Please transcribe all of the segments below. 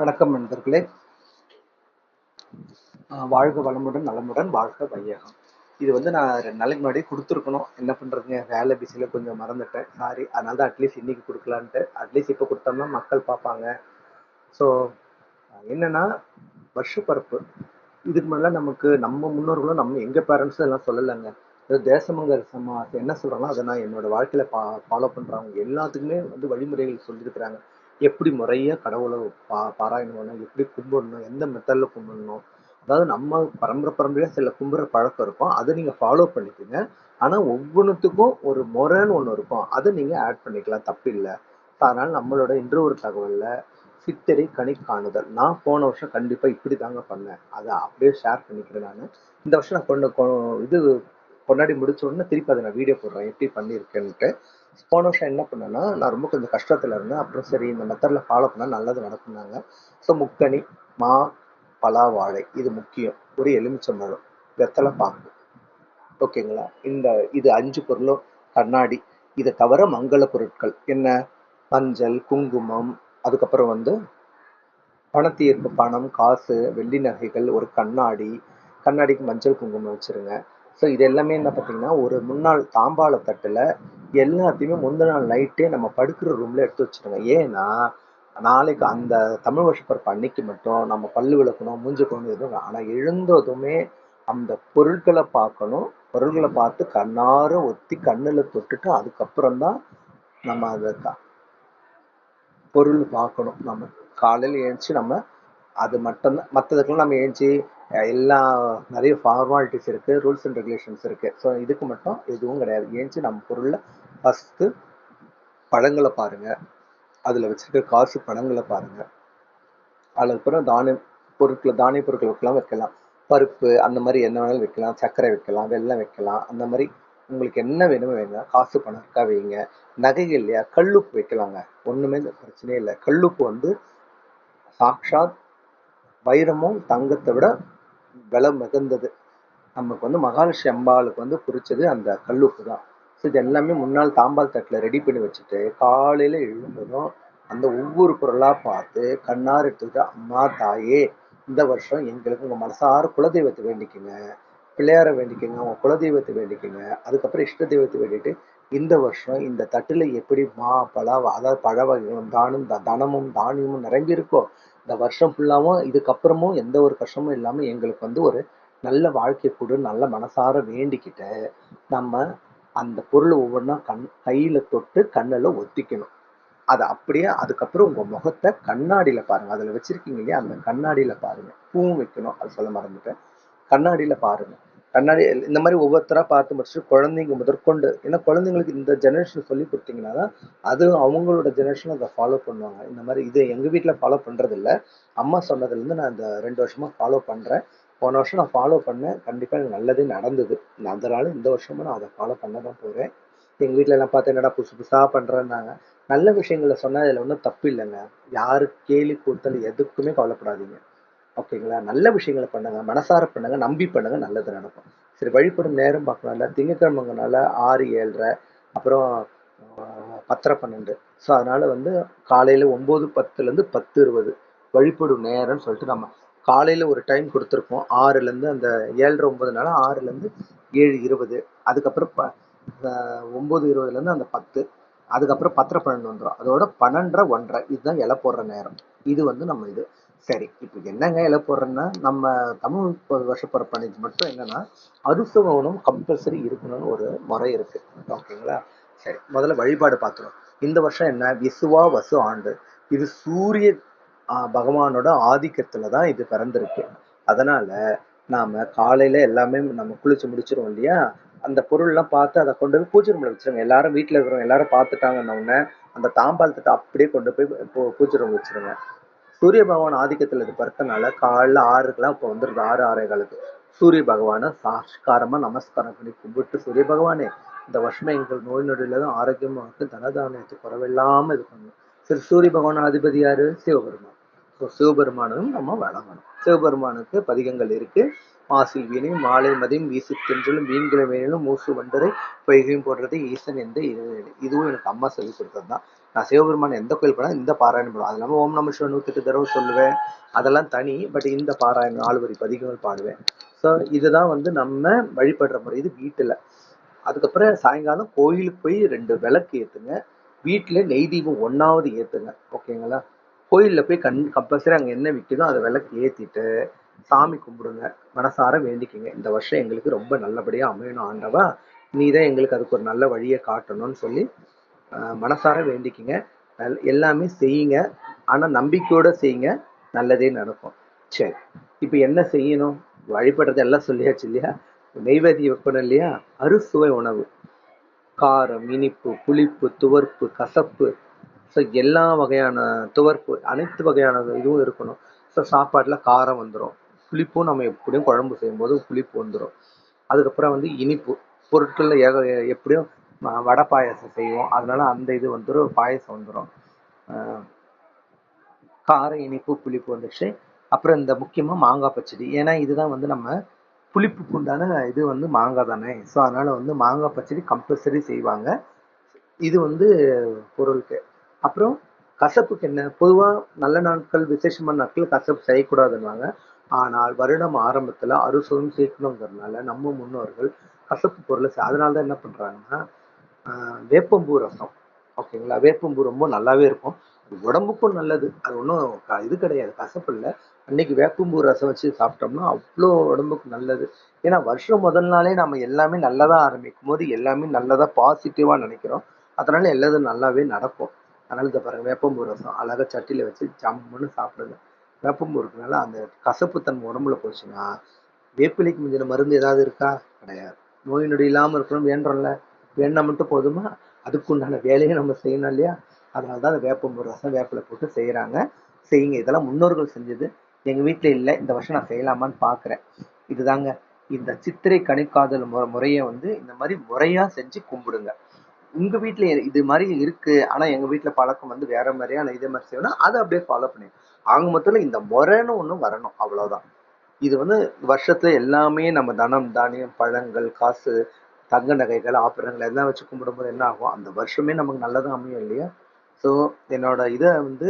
வணக்கம் நண்பர்களே. வாழ்க வளமுடன் நலமுடன் வாழ்க வையகம். இது வந்து நான் ரெண்டு நாளைக்கு முன்னாடி கொடுத்துருக்கணும். என்ன பண்ணுறதுங்க வேலை பிஸியில் கொஞ்சம் மறந்துட்டேன். சாரி அதனால தான் அட்லீஸ்ட் இன்னைக்கு கொடுக்கலான்ட்டு. அட்லீஸ்ட் இப்போ கொடுத்தோம்னா மக்கள் பார்ப்பாங்க. ஸோ என்னன்னா வருஷப்பரப்பு. இதுக்கு முன்னாடி நமக்கு நம்ம முன்னோர்களும் நம்ம எங்க பேரண்ட்ஸும் எல்லாம் சொல்லலைங்க. இது தேசமங்கர் சமா என்ன சொல்கிறாங்களோ அதை நான் என்னோட வாழ்க்கையில பா ஃபாலோ பண்றவங்க எல்லாத்துக்குமே வந்து வழிமுறைகள் சொல்லியிருக்கிறாங்க. எப்படி முறையாக கடவுளை பா பாராயணம் பண்ணணும் எப்படி கும்பிடணும் எந்த மெத்தடில் கும்பிடணும் அதாவது நம்ம பரம்பரை பரம்பரையாக சில கும்புற பழக்கம் இருக்கும். அதை நீங்கள் ஃபாலோ பண்ணிக்கோங்க. ஆனால் ஒவ்வொன்றுத்துக்கும் ஒரு முறைன்னு ஒன்று இருக்கும். அதை நீங்கள் ஆட் பண்ணிக்கலாம். தப்பு இல்லை. அதனால் நம்மளோட இன்று ஒரு தகவலில் சித்தரை கணி காணுதல். நான் போன வருஷம் கண்டிப்பாக இப்படி தாங்க பண்ணேன். அதை அப்படியே ஷேர் பண்ணிக்கிறேன் நான். இந்த வருஷம் நான் கொண்டு இது கொண்டாடி முடிச்ச உடனே திருப்பி அதை நான் வீடியோ போடுறேன். எப்படி பண்ணியிருக்கேன்ட்டு. போன வருஷம் என்ன பண்ணேன்னா நான் ரொம்ப கொஞ்சம் கஷ்டத்தில் இருந்தேன். அப்புறம் சரி இந்த மெத்தடில் ஃபாலோ பண்ணால் நல்லது நடக்குனாங்க ஸோ முக்கணி மா பலா வாழை இது முக்கியம். ஒரு எலுமிச்சம்பழம் வெத்தலை பாக்கு. ஓகேங்களா இந்த இது அஞ்சு பொருளும் கண்ணாடி. இதை தவிர மங்கள பொருட்கள். என்ன? மஞ்சள் குங்குமம் அதுக்கப்புறம் வந்து பணத்தீர்ப்பு பணம் காசு வெள்ளி நகைகள் ஒரு கண்ணாடி. கண்ணாடிக்கு மஞ்சள் குங்குமம் வச்சுருங்க. ஸோ இது எல்லாமே என்ன பார்த்தீங்கன்னா ஒரு முன்னாள் தாம்பாள தட்டில் எல்லாத்தையுமே முந்தின நாள் நைட்டே நம்ம படுக்கிற ரூம்ல எடுத்து வச்சிருங்க ஏன்னா நாளைக்கு அந்த தமிழ் வருஷப்பிறப்பு அன்னைக்கு மட்டும் நம்ம பல்லு விளக்கணும் மூஞ்சி கொண்டு எதுவும் ஆனால் எழுந்ததுமே அந்த பொருட்களை பார்க்கணும். பொருள்களை பார்த்து கண்ணார ஒத்தி கண்ணில் தொட்டுட்டு அதுக்கப்புறம் தான் நம்ம அதை பொருள் பார்க்கணும். நம்ம காலையில் ஏழுச்சி நம்ம அது மட்டும்தான் மற்றதுக்கெல்லாம் நம்ம ஏஞ்சி எல்லா நிறைய ஃபார்மாலிட்டிஸ் இருக்குது ரூல்ஸ் அண்ட் ரெகுலேஷன்ஸ் இருக்குது ஸோ இதுக்கு மட்டும் எதுவும் கிடையாது. ஏஞ்சி நம்ம பொருளில் ஃபஸ்ட்டு பழங்களை பாருங்க. அதில் வச்சுருக்க காசு பணங்களை பாருங்கள் அதுக்கப்புறம் தானிய பொருட்களை தானிய பொருட்கள் வைக்கலாம். வைக்கலாம் பருப்பு அந்த மாதிரி என்ன வேணாலும் வைக்கலாம். சர்க்கரை வைக்கலாம் வெல்லம் வைக்கலாம். அந்த மாதிரி உங்களுக்கு என்ன வேணுமோ வேணுங்க காசு பணம் இருக்கா வைங்க. நகைகள் இல்லையா? கல்லுப்பு வைக்கலாங்க. ஒண்ணுமே பிரச்சனையே இல்லை. கல்லுப்பு வந்து சாக்ஷாத் வைரமும் தங்கத்தை விட விலை மிகுந்தது. நமக்கு வந்து மகாலட்சுமி அம்பாளுக்கு வந்து பிடிச்சது அந்த கல்லுப்பு தான் ஸோ இது எல்லாமே முன்னாள் தாம்பால் தட்டில் ரெடி பண்ணி வச்சுட்டு காலையில் எழுந்ததும் அந்த ஒவ்வொரு பொருளாக பார்த்து கண்ணார் எடுத்துக்கிட்டு அம்மா தாயே இந்த வருஷம் எங்களுக்கு உங்கள் மனசார குலதெய்வத்தை வேண்டிக்கங்க. பிள்ளையாரை வேண்டிக்கங்க உங்கள் குலதெய்வத்தை வேண்டிக்கங்க. அதுக்கப்புறம் இஷ்ட தெய்வத்தை வேண்டிட்டு இந்த வருஷம் இந்த தட்டில் எப்படி மா பழ அதாவது பழ வகைகளும் தானும் த- தனமும் தானியமும் நிரம்பி இருக்கோ இந்த வருஷம் ஃபுல்லாவும் இதுக்கப்புறமும் எந்த ஒரு கஷ்டமும் இல்லாமல் எங்களுக்கு வந்து ஒரு நல்ல வாழ்க்கை கொடு நல்ல மனசார வேண்டிக்கிட்டு நம்ம அந்த பொருளை ஒவ்வொன்றா கண் கையில் தொட்டு கண்ணில் ஒத்திக்கணும். அதை அப்படியே அதுக்கப்புறம் உங்கள் முகத்தை கண்ணாடியில் பாருங்கள் அதில் வச்சுருக்கீங்க இல்லையா? அந்த கண்ணாடியில் பாருங்கள் பூவும் வைக்கணும். அது சொல்ல மறந்துட்டேன். கண்ணாடியில் பாருங்கள் கண்ணாடி இந்த மாதிரி ஒவ்வொருத்தராக பார்த்து முடிச்சுட்டு குழந்தைங்க முதற்கொண்டு ஏன்னா குழந்தைங்களுக்கு இந்த ஜெனரேஷன் சொல்லி கொடுத்தீங்கன்னா தான் அது அவங்களோட ஜெனரேஷன் அதை ஃபாலோ பண்ணுவாங்க. இந்த மாதிரி இது எங்கள் வீட்டில் ஃபாலோ பண்ணுறதில்ல அம்மா சொன்னதுலேருந்து நான் இந்த ரெண்டு வருஷமாக ஃபாலோ பண்ணுறேன் போன வருஷம் நான் ஃபாலோ பண்ணேன். கண்டிப்பாக எனக்கு நல்லதே நடந்தது. அதனால இந்த வருஷமும் நான் அதை ஃபாலோ பண்ண தான் போகிறேன் எங்கள் வீட்டில் எல்லாம் பார்த்து என்னடா புதுசு புதுசாக பண்ணுறேன்னாங்க நல்ல விஷயங்களை சொன்னால் இதில் ஒன்றும் தப்பு இல்லைங்க. யாரு கேலி கொடுத்தல் எதுக்குமே கவலைப்படாதீங்க. ஓகேங்களா? நல்ல விஷயங்களை பண்ணுங்க மனசார பண்ணுங்க நம்பி பண்ணுங்க நல்லது நடக்கும். சரி வழிபடும் நேரம் பார்க்கலாம்ல. திங்கக்கிழமைங்கனால ஆறு ஏழரை அப்புறம் பத்தரை பன்னெண்டு. ஸோ அதனால வந்து காலையில ஒன்பது பத்துலேருந்து பத்து இருபது வழிபடும் நேரம்னு சொல்லிட்டு நம்ம காலையில ஒரு டைம் கொடுத்துருக்கோம். ஆறுலேருந்து அந்த ஏழரை ஒன்பதுனால ஆறுலேருந்து ஏழு இருபது. அதுக்கப்புறம் ப- ஒம்பது இருபதுலேருந்து அந்த பத்து. அதுக்கப்புறம் பத்தரை பன்னெண்டு வந்துடும் அதோட பன்னெண்டரை ஒன்றரை. இதுதான் இலை போடுற நேரம். இது வந்து நம்ம இது சரி இப்போ என்னங்க இலை போடுறேன்னா நம்ம தமிழ் வருஷப்பிறப்பணிக்கு மட்டும் என்னன்னா அறுசுவ உணவு கம்பல்சரி இருக்கணும்னு ஒரு முறை இருக்கு. ஓகேங்களா? சரி முதல்ல வழிபாடு பார்த்துருவோம் இந்த வருஷம் என்ன? விசுவா வசு ஆண்டு. இது சூரிய ஆஹ், பகவானோட ஆதிக்கத்துல தான் இது பிறந்திருக்கு. அதனால நாம காலையில எல்லாமே நம்ம குளிச்சு முடிச்சிருவோம் இல்லையா? அந்த பொருள்லாம் பார்த்து அதை கொண்டு போய் பூஜை ரூம்ல வச்சிருங்க. எல்லாரும் வீட்டில் இருக்கிறவங்க எல்லாரும் பார்த்துட்டாங்கன்ன உடனே அந்த தாம்பாளத்திட்ட அப்படியே கொண்டு போய் பூ- பூஜை ரூம் வச்சிருங்க. சூரிய பகவான் ஆதிக்கத்துல இது பிறக்கனால காலைல ஆறுக்கெல்லாம் இப்போ வந்துடுது ஆறு ஆறே காலத்து சூரிய பகவானை சாஷ்காரமா நமஸ்காரம் பண்ணி கும்பிட்டு சூரிய பகவானே இந்த வருஷமே எங்கள் நோய் நொடியில தான் ஆரோக்கியமா இருக்கு தனதானியத்து குறைவில்லாம இது பண்ணணும் சரி சூரிய பகவான் அதிபதி யாரு? சிவபெருமான். ஸோ சிவபெருமானும் நம்ம வழங்கணும். சிவபெருமானுக்கு பதிகங்கள் இருக்கு. மாசில் வீணை மாலை மதியம் வீசி தென்றலும் மீன்களை வேணும் மூசு வண்டரை பொய்கையும் போடுறது ஈசன் எந்த இதுவும் எனக்கு அம்மா சொல்லி கொடுத்தது தான் நான் சிவபெருமான் எந்த கோயில் போனா இந்த பாராயணம் பண்ணுவேன். அது இல்லாமல் ஓம் நம சிவ நூற்றெட்டு தடவை சொல்லுவேன். அதெல்லாம் தனி பட் இந்த பாராயணம் ஆளுவரி பதிகங்கள் பாடுவேன். ஸோ இதுதான் வந்து நம்ம வழிபடுற முறை. இது வீட்டில். அதுக்கப்புறம் சாயங்காலம் கோயிலுக்கு போய் ரெண்டு விளக்கு ஏற்றுங்க வீட்டில் நெய் தீபம் ஒன்றாவது ஏற்றுங்க ஓகேங்களா? கோயிலில் போய் கண் கம்பல்சரி அங்கே என்ன விற்கிதோ அதை விளக்கு ஏற்றிட்டு சாமி கும்பிடுங்க மனசார வேண்டிக்கிங்க. இந்த வருஷம் எங்களுக்கு ரொம்ப நல்லபடியாக அமையணும் ஆண்டவா. நீ தான் எங்களுக்கு அதுக்கு ஒரு நல்ல வழியை காட்டணும்னு சொல்லி ஆஹ் மனசார வேண்டிக்கிங்க. எல்லாமே செய்யுங்க. ஆனால் நம்பிக்கையோட செய்யுங்க. நல்லதே நடக்கும். சரி. இப்போ என்ன செய்யணும்? வழிபடுறது எல்லாம் சொல்லியாச்சு இல்லையா? நெய்வேதியம் வைக்கணும் இல்லையா? அறுசுவை உணவு. காரம் இனிப்பு புளிப்பு துவர்ப்பு கசப்பு. ஸோ எல்லா வகையான துவர்ப்பு அனைத்து வகையான இதுவும் இருக்கணும். ஸோ சாப்பாட்டில் காரம் வந்துடும் புளிப்பும் நம்ம எப்படியும் குழம்பு செய்யும்போது புளிப்பு வந்துடும் அதுக்கப்புறம் வந்து இனிப்பு. பொருட்களில் ஏக எப்படியும் வடை பாயாசம் செய்வோம். அதனால அந்த இது வந்துடும் பாயசம் வந்துடும் கார இனிப்பு புளிப்பு வந்துடுச்சு அப்புறம் இந்த முக்கியமாக மாங்காய் பச்சடி. ஏன்னா இதுதான் வந்து நம்ம புளிப்புக்கு உண்டான இது வந்து மாங்காய் தானே. ஸோ அதனால வந்து மாங்காய் பச்சடி கம்பல்சரி செய்வாங்க. இது வந்து பொருளுக்கு. அப்புறம் கசப்புக்கு என்ன? பொதுவாக நல்ல நாட்கள் விசேஷமான நாட்கள் கசப்பு செய்யக்கூடாதுன்னுவாங்க. ஆனால் வருடம் ஆரம்பத்தில் அறுசுவம் சேர்க்கணுங்கிறதுனால நம்ம முன்னோர்கள் கசப்பு பொருளை அதனால தான் என்ன பண்ணுறாங்கன்னா வேப்பம்பூ ரசம். ஓகேங்களா? வேப்பம்பூ ரொம்ப நல்லாவே இருக்கும். அது உடம்புக்கும் நல்லது. அது ஒன்றும் இது கிடையாது. கசப்பு இல்லை. அன்னைக்கு வேப்பம்பூ ரசம் வச்சு சாப்பிட்டோம்னா அவ்வளோ உடம்புக்கு நல்லது. ஏன்னா வருஷம் முதல் நாளே நம்ம எல்லாமே நல்லதாக ஆரம்பிக்கும் போது எல்லாமே நல்லதாக பாசிட்டிவாக நினைக்கிறோம். அதனால எல்லாதும் நல்லாவே நடக்கும். அதனால இதை பாருங்கள் வேப்பம்பூ ரசம் அழகாக சட்டியில் வச்சு ஜம்முன்னு சாப்பிடுங்க. வேப்பம்பூ இருக்கிறனால அந்த கசப்பு தன் உடம்புல போச்சுன்னா வேப்பிலைக்கு மிஞ்சின மருந்து ஏதாவது இருக்கா? கிடையாது. நோய் நொடி இல்லாமல் இருக்கணும் வேண்டோம்ல வேண்டாம் மட்டும் போதுமா? அதுக்குண்டான வேலையை நம்ம செய்யணும் இல்லையா? அதனால தான் அந்த வேப்பம்பூ ரசம் வேப்பிலை போட்டு செய்கிறாங்க செய்யுங்க. இதெல்லாம் முன்னோர்கள் செஞ்சது. எங்கள் வீட்டில் இல்லை. இந்த வருஷம் நான் செய்யலாமான்னு பார்க்குறேன் இதுதாங்க. இந்த சித்திரை கணிக்காதல் முறை முறையை வந்து இந்த மாதிரி முறையாக செஞ்சு கும்பிடுங்க. உங்கள் வீட்டில் இது மாதிரி இருக்குது ஆனால் எங்கள் வீட்டில் பழக்கம் வந்து வேற மாதிரியா நான் இதே மாதிரி செய்யணும் அதை அப்படியே ஃபாலோ பண்ணி ஆக மொத்தத்துல இந்த முறைன்னு ஒன்று வரணும் அவ்வளோதான் இது வந்து வருஷத்துல எல்லாமே நம்ம தனம் தானியம் பழங்கள் காசு தங்க நகைகள் ஆபரணங்கள் எல்லாம் வச்சு கும்பிடும்போது என்ன ஆகும்? அந்த வருஷமே நமக்கு நல்லதாக அமையும் இல்லையா? ஸோ என்னோட இதை வந்து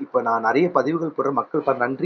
இப்போ நான் நிறைய பதிவுகள் போடுற மக்கள் நன்றி.